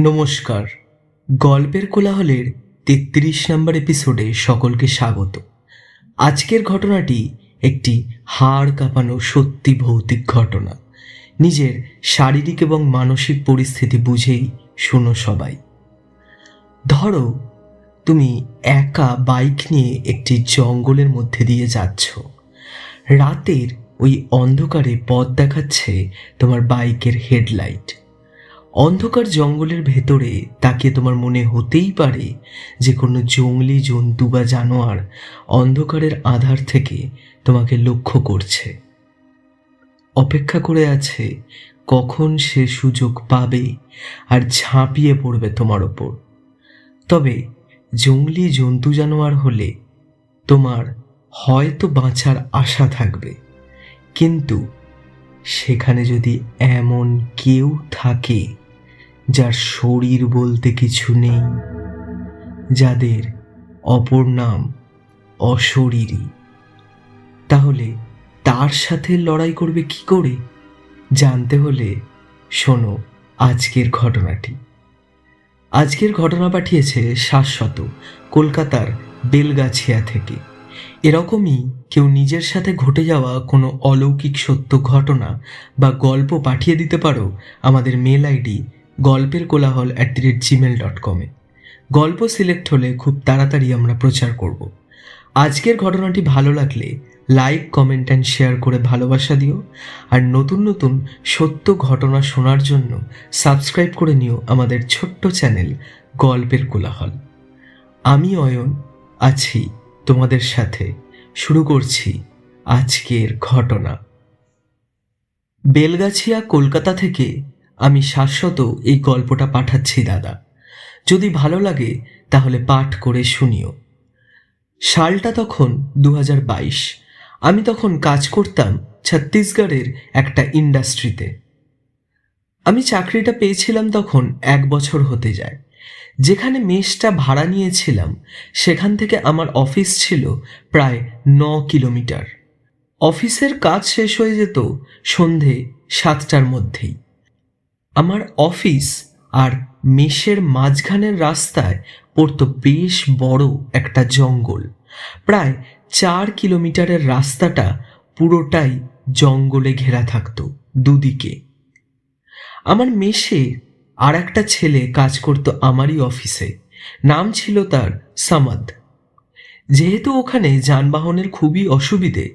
নমস্কার। গল্পের কোলাহলের তেত্রিশ নম্বর এপিসোডে সকলকে স্বাগত। আজকের ঘটনাটি একটি হাড় কাঁপানো সত্যি ভৌতিক ঘটনা। নিজের শারীরিক এবং মানসিক পরিস্থিতি বুঝেই শোনো সবাই। ধরো, তুমি একা বাইক নিয়ে একটি জঙ্গলের মধ্যে দিয়ে যাচ্ছ। রাতের ওই অন্ধকারে পথ দেখাচ্ছে তোমার বাইকের হেডলাইট। অন্ধকার জঙ্গলের ভেতরে তাকে তোমার মনে হতেই পারে যে কোনো জঙ্গলি জন্তু বা জানোয়ার অন্ধকারের আধার থেকে তোমাকে লক্ষ্য করছে। অপেক্ষা করে আছে কখন সে সুযোগ পাবে আর ঝাঁপিয়ে পড়বে তোমার ওপর। তবে জঙ্গলি জন্তু জানোয়ার হলে তোমার হয়তো বাঁচার আশা থাকবে। কিন্তু সেখানে যদি এমন কেউ থাকে যার শরীর বলতে কিছু নেই, যাদের অপর নাম অশরীরী। তাহলে তার সাথে লড়াই করবে কি করে? জানতে হলে শোনো আজকের ঘটনাটি। আজকের ঘটনা পাঠিয়েছে শাশ্বত কলকাতার বেলগাছিয়া থেকে। এরকমই কেউ নিজের সাথে ঘটে যাওয়া কোনো অলৌকিক সত্য ঘটনা বা গল্প পাঠিয়ে দিতে পারো আমাদের মেল আইডি গল্পের কোলাহল at the rate Gmail dot কমে গল্প সিলেক্ট হলে খুব তাড়াতাড়ি আমরা প্রচার করব। আজকের ঘটনাটি ভালো লাগলে লাইক কমেন্ট অ্যান্ড শেয়ার করে ভালোবাসা দিও। আর নতুন নতুন সত্য ঘটনা শোনার জন্য সাবস্ক্রাইব করে নিও আমাদের ছোট্ট চ্যানেল গল্পের কোলাহল। আমি অয়ন, আছি তোমাদের সাথে। শুরু করছি আজকের ঘটনা। বেলগাছিয়া, কলকাতা থেকে আমি শাশ্বত এই গল্পটা পাঠাচ্ছি, দাদা। যদি ভালো লাগে, তাহলে পাঠ করে শুনিও। সালটা তখন দু হাজার বাইশ। আমি তখন কাজ করতাম ছত্তিশগড়ের একটা ইন্ডাস্ট্রিতে। আমি চাকরিটা পেয়েছিলাম তখন এক বছর হতে যায়। যেখানে মেসটা ভাড়া নিয়েছিলাম, সেখান থেকে আমার অফিস ছিল প্রায় ন কিলোমিটার। অফিসের কাজ শেষ হয়ে যেত সন্ধে সাতটার মধ্যেই। আমার অফিস আর মেসের মাঝখানের রাস্তায় পড়তো বেশ বড় একটা জঙ্গল। প্রায় চার কিলোমিটারের রাস্তাটা পুরোটাই জঙ্গলে ঘেরা থাকতো দুদিকে। আমার মেশে আর একটা ছেলে কাজ করত আমারই অফিসে, নাম ছিল তার সামাদ। যেহেতু ওখানে যানবাহনের খুবই অসুবিধে,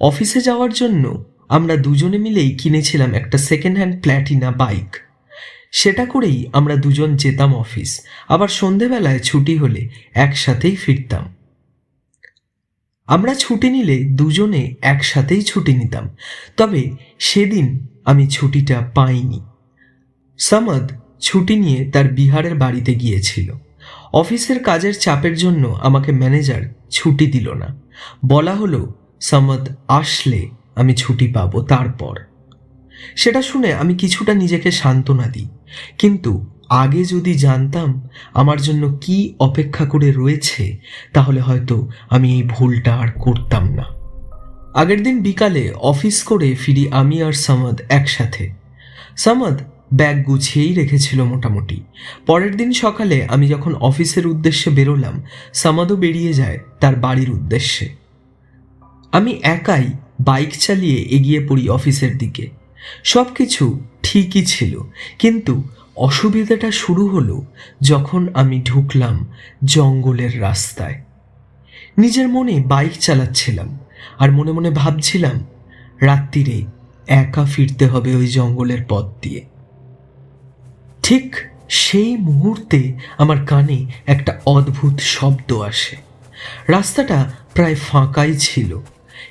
অফিসে যাওয়ার জন্য আমরা দুজনে মিলেই কিনেছিলাম একটা সেকেন্ড হ্যান্ড প্ল্যাটিনা বাইক সেটা করেই আমরা দুজন যেতাম অফিস। আবার সন্ধেবেলায় ছুটি হলে একসাথেই ফিরতাম। আমরা ছুটি নিলে দুজনে একসাথেই ছুটি নিতাম। তবে সেদিন আমি ছুটিটা পাইনি। সামাদ ছুটি নিয়ে তার বিহারের বাড়িতে গিয়েছিল। অফিসের কাজের চাপের জন্য আমাকে ম্যানেজার ছুটি দিল না। বলা হলো, সামাদ, আসলে আমি ছুটি পাবো তারপর। সেটা শুনে আমি কিছুটা নিজেকে সান্ত্বনা দিই। কিন্তু আগে যদি জানতাম আমার জন্য কি অপেক্ষা করে রয়েছে, তাহলে হয়তো আমি এই ভুলটা আর করতাম না। আগের দিন বিকালে অফিস করে ফিরি আমি আর সামাদ একসাথে। সামাদ ব্যাগ গুছিয়েই রেখেছিল মোটামুটি। পরের দিন সকালে আমি যখন অফিসের উদ্দেশ্যে বেরোলাম, সামাদও বেরিয়ে যায় তার বাড়ির উদ্দেশ্যে। আমি একাই বাইক চালিয়ে এগিয়ে পড়ি অফিসের দিকে। সব কিছু ঠিকই ছিল। কিন্তু অসুবিধাটা শুরু হলো যখন আমি ঢুকলাম জঙ্গলের রাস্তায়। নিজের মনে বাইক চালাচ্ছিলাম আর মনে মনে ভাবছিলাম রাত্রিরে একা ফিরতে হবে ওই জঙ্গলের পথ দিয়ে। ঠিক সেই মুহূর্তে আমার কানে একটা অদ্ভুত শব্দ আসে। রাস্তাটা প্রায় ফাঁকাই ছিল।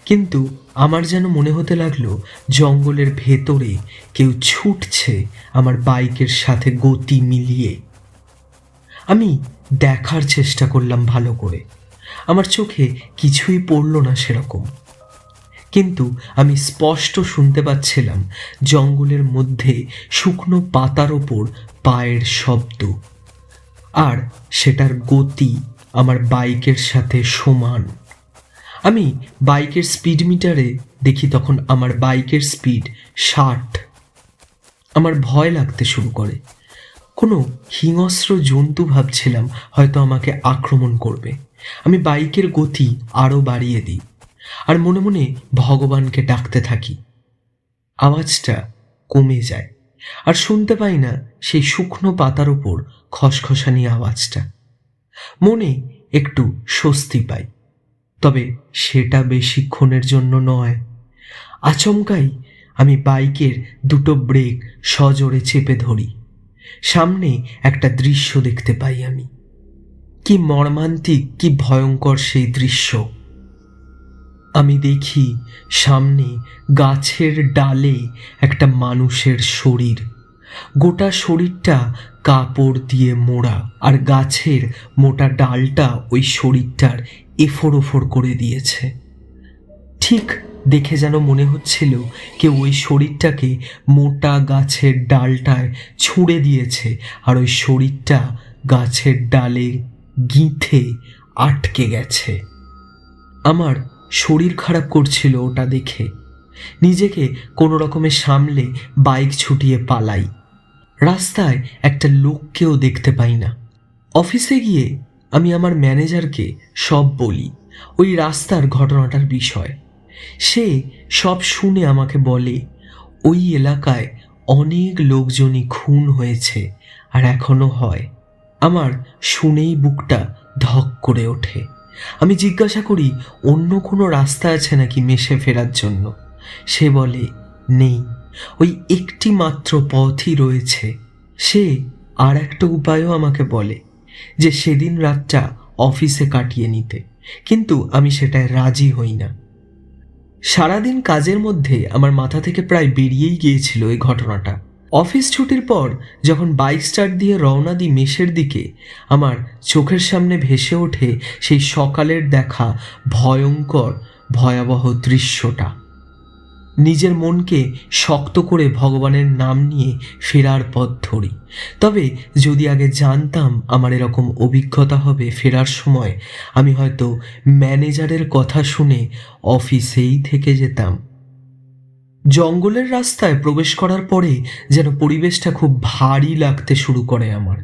কিন্তু আমার যেন মনে হতে লাগল, জঙ্গলের ভেতরে কেউ ছুটছে আমার বাইকের সাথে গতি মিলিয়ে। আমি দেখার চেষ্টা করলাম ভালো করে। আমার চোখে কিছুই পড়ল না সেরকম। কিন্তু আমি স্পষ্ট শুনতে পাচ্ছিলাম জঙ্গলের মধ্যে শুকনো পাতার ওপর পায়ের শব্দ। আর সেটার গতি আমার বাইকের সাথে সমান। আমি বাইকের স্পিড মিটারে দেখি তখন আমার বাইকের স্পিড ষাট। আমার ভয় লাগতে শুরু করে। কোনো হিংস্র জন্তু ভাবছিলাম হয়তো আমাকে আক্রমণ করবে। আমি বাইকের গতি আরও বাড়িয়ে দিই আর মনে মনে ভগবানকে ডাকতে থাকি। আওয়াজটা কমে যায় আর শুনতে পাই না সেই শুকনো পাতার ওপর খসখসানি আওয়াজটা। মনে একটু স্বস্তি পাই। তবে সেটা বেশিক্ষণের জন্য নয়। আচমকাই আমি বাইকের দুটো ব্রেক সজোরে চেপে ধরি। সামনে একটা দৃশ্য দেখতে পাই আমি। কি মর্মান্তিক, কি ভয়ঙ্কর সেই দৃশ্য। আমি দেখি সামনে গাছের ডালে একটা মানুষের শরীর। গোটা শরীরটা কাপড় দিয়ে মোড়া আর গাছের মোটা ডালটা ওই শরীরটার এফোর ওফোর করে দিয়েছে। ঠিক দেখে যেন মনে হচ্ছিল কেউ ওই শরীরটাকে মোটা গাছের ডালটায় ছুঁড়ে দিয়েছে আর ওই শরীরটা গাছের ডালে গিঁথে আটকে গেছে। আমার শরীর খারাপ করছিল ওটা দেখে। নিজেকে কোনো রকমে সামলে বাইক ছুটিয়ে পালাই। রাস্তায় একটা লোককেও দেখতে পাই না। অফিসে গিয়ে আমি আমার ম্যানেজারকে সব বলি, ওই রাস্তার ঘটনাটার বিষয়। সে সব শুনে আমাকে বলে, ওই এলাকায় অনেক লোকজনই খুন হয়েছে আর এখনও হয়। আমার শুনেই বুকটা ধক করে ওঠে। আমি জিজ্ঞাসা করি, অন্য কোনো রাস্তা আছে নাকি মেশে ফেরার জন্য? সে বলে, নেই। ওই একটি মাত্র পথই রয়েছে। সে আর একটা উপায়ও আমাকে বলে যে সেদিন রাতটা অফিসে কাটিয়ে নিতে। কিন্তু আমি সেটায় রাজি হই না। সারাদিন কাজের মধ্যে আমার মাথা থেকে প্রায় বেরিয়েই গিয়েছিল এই ঘটনাটা। অফিস ছুটির পর যখন বাইক স্টার্ট দিয়ে রওনা দিই মেষের দিকে, আমার চোখের সামনে ভেসে ওঠে সেই সকালের দেখা ভয়ঙ্কর, ভয়াবহ দৃশ্যটা। নিজের মনকে শক্ত করে ভগবানের নাম নিয়ে ফেরার পথ ধরি। তবে যদি আগে জানতাম আমার এরকম অভিজ্ঞতা হবে ফেরার সময়, আমি হয়তো ম্যানেজারের কথা শুনে অফিসেই থেকে যেতাম। জঙ্গলের রাস্তায় প্রবেশ করার পরে যেন পরিবেশটা খুব ভারী লাগতে শুরু করে আমার।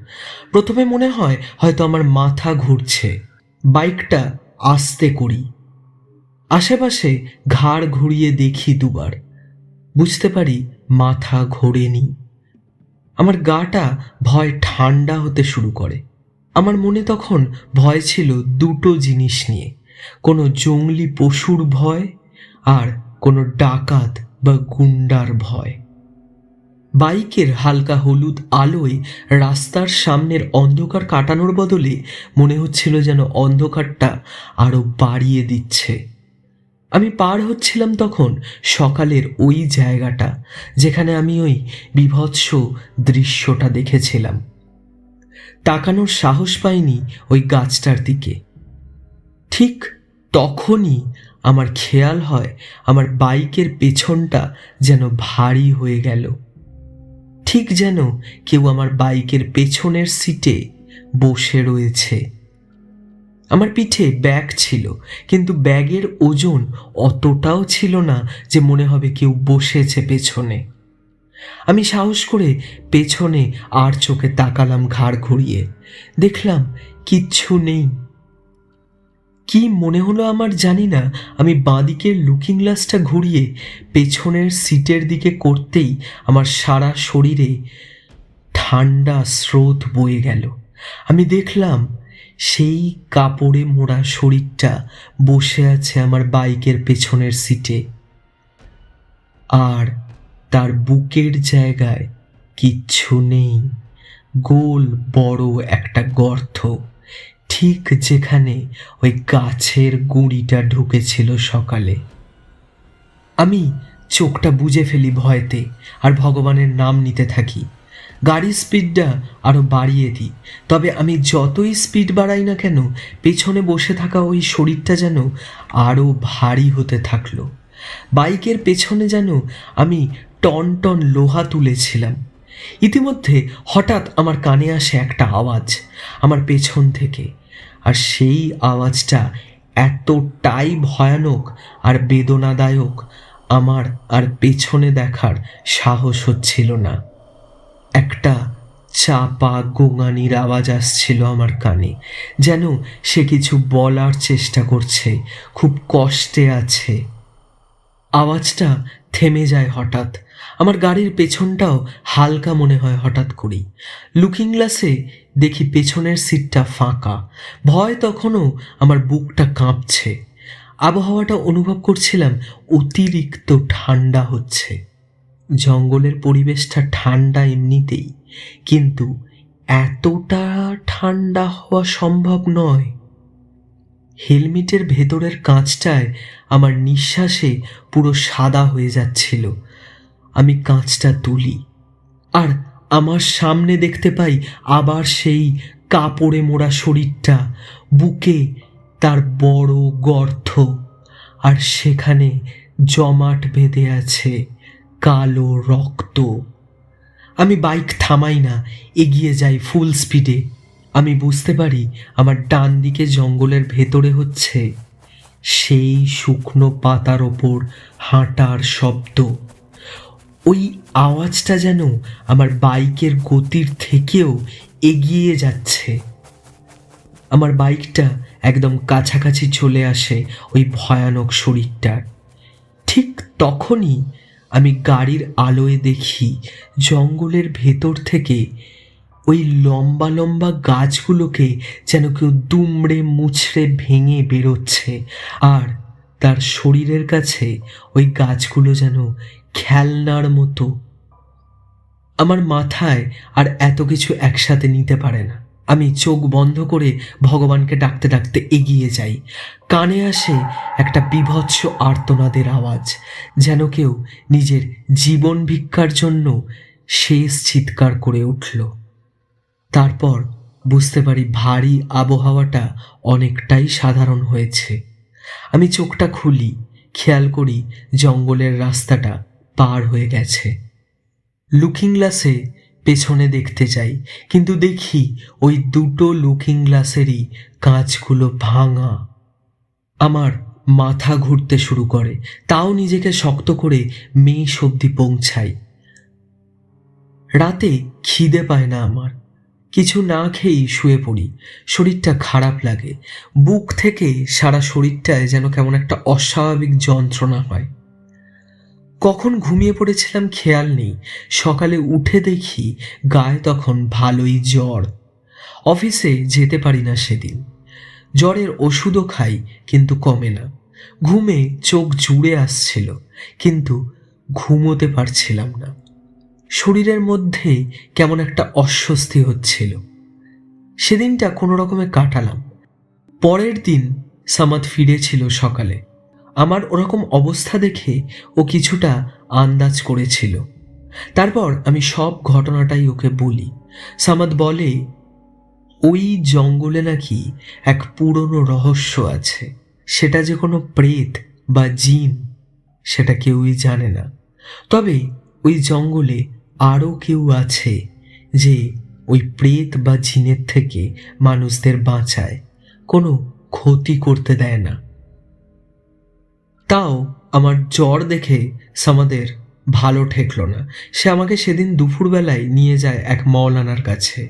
প্রথমে মনে হয় হয়তো আমার মাথা ঘুরছে। বাইকটা আস্তে করি। আশেপাশে ঘাড় ঘুরিয়ে দেখি দুবার। বুঝতে পারি মাথা ঘোরেনি। আমার গাটা ভয় ঠান্ডা হতে শুরু করে। আমার মনে তখন ভয় ছিল দুটো জিনিস নিয়ে। কোনো জঙ্গলি পশুর ভয় আর কোনো ডাকাত বা গুন্ডার ভয়। বাইকের হালকা হলুদ আলোয় রাস্তার সামনের অন্ধকার কাটানোর বদলে মনে হচ্ছিল যেন অন্ধকারটা আরও বাড়িয়ে দিচ্ছে। আমি পার হচ্ছিলাম তখন সকালের ওই জায়গাটা, যেখানে আমি ওই বিভৎস দৃশ্যটা দেখেছিলাম। তাকানোর সাহস পাইনি ওই গাছটার দিকে। ঠিক তখনই আমার খেয়াল হয় আমার বাইকের পেছনটা যেন ভারী হয়ে গেল। ঠিক যেন কেউ আমার বাইকের পেছনের সিটে বসে রয়েছে। আমার পিঠে ব্যাগ ছিল, কিন্তু ব্যাগের ওজন অতটাও ছিল না যে মনে হবে কেউ বসেছে পেছনে। আমি সাহস করে পেছনে আর চোখে তাকালাম ঘাড় ঘুরিয়ে। দেখলাম কিচ্ছু নেই। কি মনে হলো আমার জানি না, আমি বাঁদিকের লুকিং গ্লাসটা ঘুরিয়ে পেছনের সিটের দিকে করতেই আমার সারা শরীরে ঠান্ডা স্রোত বয়ে গেল। আমি দেখলাম সেই কাপড়ে মোড়া শরীরটা বসে আছে আমার বাইকের পেছনের সিটে। আর তার বুকের জায়গায় কিচ্ছু নেই। গোল বড় একটা গর্ত, ঠিক যেখানে ওই গাছের গুঁড়িটা ঢুকেছিল সকালে। আমি চোখটা বুঝে ফেলি ভয়তে, আর ভগবানের নাম নিতে থাকি। গাড়ির স্পিডটা আরও বাড়িয়ে দিই। তবে আমি যতই স্পিড বাড়াই না কেন, পেছনে বসে থাকা ওই শরীরটা যেন আরও ভারী হতে থাকল। বাইকের পেছনে যেন আমি টন টন লোহা তুলেছিলাম। ইতিমধ্যে হঠাৎ আমার কানে আসে একটা আওয়াজ আমার পেছন থেকে। আর সেই আওয়াজটা এতটাই ভয়ানক আর বেদনাদায়ক, আমার আর পেছনে দেখার সাহস হচ্ছিল না। একটা চাপা, গোঙানির আওয়াজ আসছিল আমার কানে, যেন সে কিছু বলার চেষ্টা করছে, খুব কষ্টে আছে। আওয়াজটা থেমে যায় হঠাৎ। আমার গাড়ির পেছনটাও হালকা মনে হয় হঠাৎ করেই। লুকিং গ্লাসে দেখি পেছনের সিটটা ফাঁকা। ভয় তখনও আমার বুকটা কাঁপছে। আবহাওয়াটা অনুভব করছিলাম অতিরিক্ত ঠান্ডা হচ্ছে। জঙ্গলের পরিবেশটা ঠান্ডা এমনিতেই, কিন্তু এতটা ঠান্ডা হওয়া সম্ভব নয়। হেলমেটের ভেতরের কাঁচটায় আমার নিঃশ্বাসে পুরো সাদা হয়ে যাচ্ছিল। আমি কাঁচটা তুলি, আর আমার সামনে দেখতে পাই আবার সেই কাপড়ে মোড়া শরীরটা, বুকে তার বড় গর্ত, আর সেখানে জমাট বেঁধে আছে। কালো রক্ত। আমি বাইক থামাই না, এগিয়ে যাই ফুল স্পিডে আমি বুঝতে পারি আমার ডান দিকে জঙ্গলের ভেতরে হচ্ছে সেই শুকনো পাতার ওপর হাঁটার শব্দ। ওই আওয়াজটা যেন আমার বাইকের গতির থেকেও এগিয়ে যাচ্ছে। আমার বাইকটা একদম কাছাকাছি চলে আসে ওই ভয়ানক শরীরটার। ঠিক তখনই আমি গাড়ির আলোয় দেখি জঙ্গলের ভেতর থেকে ওই লম্বা লম্বা গাছগুলোকে যেন কেউ দুমড়ে মুছড়ে ভেঙে বেরোচ্ছে। আর তার শরীরের কাছে ওই গাছগুলো যেন খেলনার মতো। আমার মাথায় আর এত কিছু একসাথে নিতে পারে না। আমি চোখ বন্ধ করে ভগবানকে ডাকতে ডাকতে এগিয়ে যাই। কানে আসে একটা বিভৎস আর্তনাদের আওয়াজ, যেন কেউ নিজের জীবন ভিক্ষার জন্য শেষ চিৎকার করে উঠল। তারপর বুঝতে পারি ভারী আবহাওয়াটা অনেকটাই সাধারণ হয়েছে। আমি চোখটা খুলি, খেয়াল করি জঙ্গলের রাস্তাটা পার হয়ে গেছে। লুকিং গ্লাসে পেছনে দেখতে যাই কিন্তু দেখি ওই দুটো লুকিং গ্লাসেরই কাঁচগুলো ভাঙা। আমার মাথা ঘুরতে শুরু করে। তাও নিজেকে শক্ত করে মেয়ে সবদি পৌঁছাই। রাতে খিদে পায় না আমার। কিছু না খেয়েই শুয়ে পড়ি। শরীরটা খারাপ লাগে। বুক থেকে সারা শরীরটায় যেন কেমন একটা অস্বাভাবিক যন্ত্রণা হয়। কখন ঘুমিয়ে পড়েছিলাম খেয়াল নেই। সকালে উঠে দেখি গায়ে তখন ভালোই জ্বর। অফিসে যেতে পারি না সেদিন। জ্বরের ওষুধও খাই, কিন্তু কমে না। ঘুমে চোখ জুড়ে আসছিল, কিন্তু ঘুমোতে পারছিলাম না। শরীরের মধ্যে কেমন একটা অস্বস্তি হচ্ছিল। সেদিনটা কোনো রকমে কাটালাম। পরের দিন সামাদ ফিরেছিল সকালে। আমার ওরকম অবস্থা দেখে ও কিছুটা আন্দাজ করেছিল। তারপর আমি সব ঘটনাটাই ওকে বলি। সামাদ বলে, ওই জঙ্গলে নাকি এক পুরনো রহস্য আছে। সেটা যে কোনো প্রেত বা জিন, সেটা কেউই জানে না। তবে ওই জঙ্গলে আরও কেউ আছে যে ওই প্রেত বা জিনের থেকে মানুষদের বাঁচায়, কোনো ক্ষতি করতে দেয় না। তাও আমার জ্বর দেখে সামাদের ভালো ঠেকল না। সে আমাকে সেদিন দুপুরবেলায় নিয়ে যায় এক মৌলানার কাছে।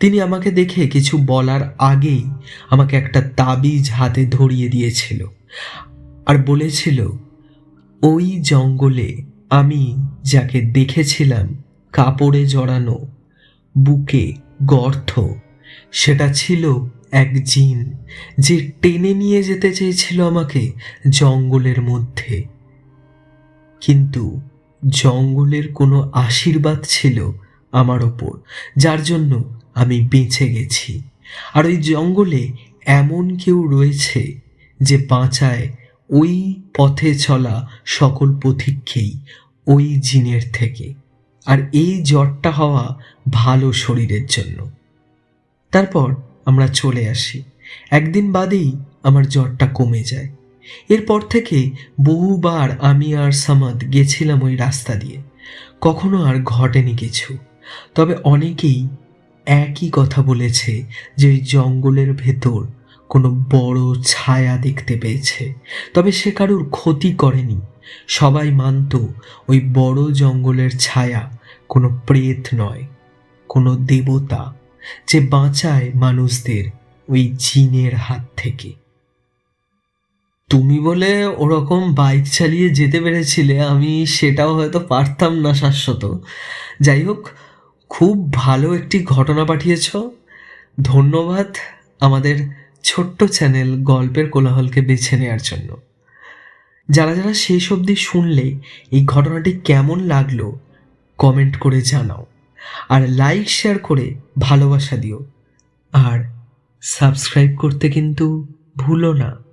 তিনি আমাকে দেখে কিছু বলার আগেই আমাকে একটা তাবিজ হাতে ধরিয়ে দিয়েছিল আর বলেছিল, ওই জঙ্গলে আমি যাকে দেখেছিলাম কাপড়ে জড়ানো, বুকে গর্ত, সেটা ছিল এক জিন যে টেনে নিয়ে যেতে চেয়েছিল আমাকে জঙ্গলের মধ্যে। কিন্তু জঙ্গলের কোনো আশীর্বাদ ছিল আমার ওপর, যার জন্য আমি বেঁচে গেছি। আর ওই জঙ্গলে এমন কেউ রয়েছে যে বাঁচায় ওই পথে চলা সকল পথিককেই ওই জিনের থেকে। আর এই জ্বরটা হওয়া ভালো শরীরের জন্য। তারপর আমরা চলে আসি। একদিন বাদেই আমার জ্বরটা কমে যায়। এরপর থেকে বহুবার আমি আর সামাদ গেছিলাম ওই রাস্তা দিয়ে। কখনো আর ঘটেনি কিছু। তবে অনেকেই একই কথা বলেছে যে ওই জঙ্গলের ভেতর কোনো বড় ছায়া দেখতে পেয়েছে। তবে সে কারুর ক্ষতি করেনি। সবাই মানত ওই বড় জঙ্গলের ছায়া কোনো প্রেত নয়, কোনো দেবতা যে বাঁচায় মানুষদের ওই জিনের হাত থেকে। তুমি বলে ওরকম বাইক চালিয়ে যেতে পেরেছিলে, আমি সেটাও হয়তো পারতাম না শাশ্বত। যাই হোক, খুব ভালো একটি ঘটনা পাঠিয়েছ। ধন্যবাদ আমাদের ছোট্ট চ্যানেল গল্পের কোলাহলকে বেছে নেওয়ার জন্য। যারা যারা শেষ অবধি শুনলে এই ঘটনাটি কেমন লাগল, কমেন্ট করে জানাও। আর লাইক শেয়ার করে ভালোবাসা দিও। আর সাবস্ক্রাইব করতে কিন্তু ভুলো না।